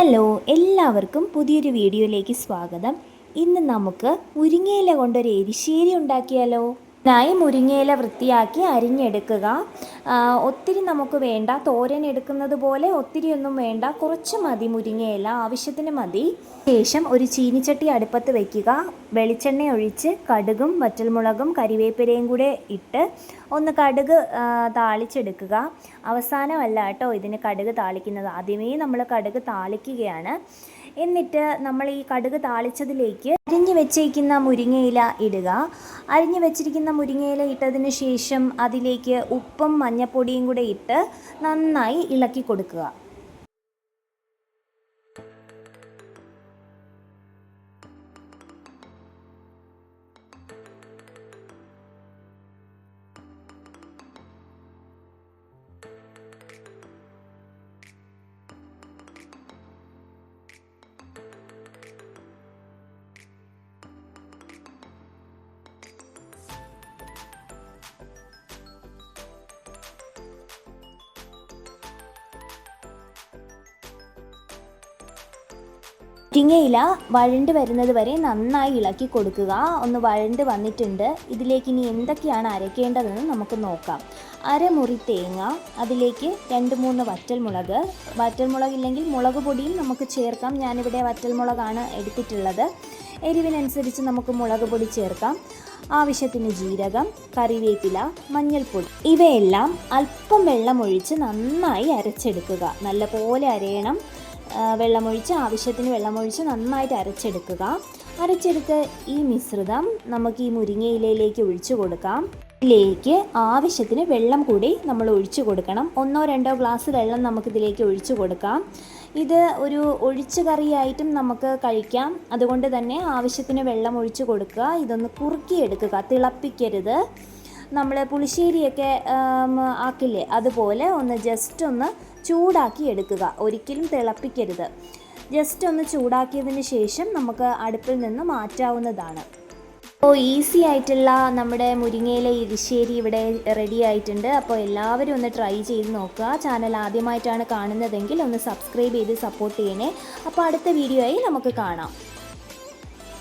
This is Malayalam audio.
ഹലോ എല്ലാവർക്കും പുതിയൊരു വീഡിയോയിലേക്ക് സ്വാഗതം. ഇന്ന് നമുക്ക് മുരിങ്ങയില കൊണ്ടൊരു എരിശ്ശേരി ഉണ്ടാക്കിയാലോ? നായി മുരിങ്ങയില വൃത്തിയാക്കി അരിഞ്ഞെടുക്കുക. ഒത്തിരി നമുക്ക് വേണ്ട. തോരൻ എടുക്കുന്നത് പോലെ ഒത്തിരി ഒന്നും വേണ്ട. കുറച്ച് മതി മുരിങ്ങയില. ആവശ്യത്തിന് മതി. ശേഷം ഒരു ചീനിച്ചട്ടി അടുപ്പത്ത് വയ്ക്കുക വെളിച്ചെണ്ണ ഒഴിച്ച് കടുകും വറ്റൽമുളകും കരിവേപ്പിലയും കൂടെ ഇട്ട് ഒന്ന് കടുക് താളിച്ചെടുക്കുക. അവസാനമല്ല കേട്ടോ ഇതിന് കടുക് താളിക്കുന്നത്. ആദ്യമേ നമ്മൾ കടുക് താളിക്കുകയാണ്. എന്നിട്ട് നമ്മൾ ഈ കടുക് താളിച്ചതിലേക്ക് അരിഞ്ഞു വെച്ചേക്കുന്ന മുരിങ്ങയില ഇടുക. അരിഞ്ഞു വെച്ചിരിക്കുന്ന മുരിങ്ങയില ഇട്ടതിന് ശേഷം അതിലേക്ക് ഉപ്പും മഞ്ഞപ്പൊടിയും കൂടെ ഇട്ട് നന്നായി ഇളക്കി കൊടുക്കുക. മുരിങ്ങയില വഴണ്ട് വരുന്നത് വരെ നന്നായി ഇളക്കി കൊടുക്കുക. ഒന്ന് വഴണ്ട് വന്നിട്ടുണ്ട്. ഇതിലേക്ക് ഇനി എന്തൊക്കെയാണ് അരയ്ക്കേണ്ടതെന്ന് നമുക്ക് നോക്കാം. അരമുറി തേങ്ങ അതിലേക്ക് രണ്ട് മൂന്ന് വറ്റൽമുളക്. വറ്റൽമുളക് ഇല്ലെങ്കിൽ മുളക് പൊടിയും നമുക്ക് ചേർക്കാം. ഞാനിവിടെ വറ്റൽമുളകാണ് എടുത്തിട്ടുള്ളത്. എരിവിനനുസരിച്ച് നമുക്ക് മുളക് പൊടി ചേർക്കാം. ആവശ്യത്തിന് ജീരകം കറിവേപ്പില മഞ്ഞൾപ്പൊടി. ഇവയെല്ലാം അല്പം വെള്ളമൊഴിച്ച് നന്നായി അരച്ചെടുക്കുക. നല്ലപോലെ അരയണം. വെള്ളമൊഴിച്ച് ആവശ്യത്തിന് വെള്ളമൊഴിച്ച് നന്നായിട്ട് അരച്ചെടുക്കുക. അരച്ചെടുത്ത് ഈ മിശ്രിതം നമുക്ക് ഈ മുരിങ്ങയിലയിലേക്ക് ഒഴിച്ചു കൊടുക്കാം. ഇതിലേക്ക് ആവശ്യത്തിന് വെള്ളം കൂടി നമ്മൾ ഒഴിച്ചു കൊടുക്കണം. ഒന്നോ രണ്ടോ ഗ്ലാസ് വെള്ളം നമുക്കിതിലേക്ക് ഒഴിച്ചു കൊടുക്കാം. ഇത് ഒരു ഒഴിച്ചു കറിയായിട്ടും നമുക്ക് കഴിക്കാം. അതുകൊണ്ട് തന്നെ ആവശ്യത്തിന് വെള്ളം ഒഴിച്ചു കൊടുക്കുക. ഇതൊന്ന് കുറുക്കിയെടുക്കുക. തിളപ്പിക്കരുത്. നമ്മൾ പുളിശ്ശേരിയൊക്കെ ആക്കില്ലേ? അതുപോലെ ഒന്ന് ജസ്റ്റ് ഒന്ന് ചൂടാക്കി എടുക്കുക. ഒരിക്കലും തിളപ്പിക്കരുത്. ജസ്റ്റ് ഒന്ന് ചൂടാക്കിയതിന് ശേഷം നമുക്ക് അടുപ്പിൽ നിന്ന് മാറ്റാവുന്നതാണ്. അപ്പോൾ ഈസി ആയിട്ടുള്ള നമ്മുടെ മുരിങ്ങയില ഇരിശ്ശേരി ഇവിടെ റെഡി ആയിട്ടുണ്ട്. അപ്പോൾ എല്ലാവരും ഒന്ന് ട്രൈ ചെയ്ത് നോക്കുക. ചാനൽ ആദ്യമായിട്ടാണ് കാണുന്നതെങ്കിൽ ഒന്ന് സബ്സ്ക്രൈബ് ചെയ്ത് സപ്പോർട്ട് ചെയ്യണേ. അപ്പോൾ അടുത്ത വീഡിയോ ആയി നമുക്ക് കാണാം.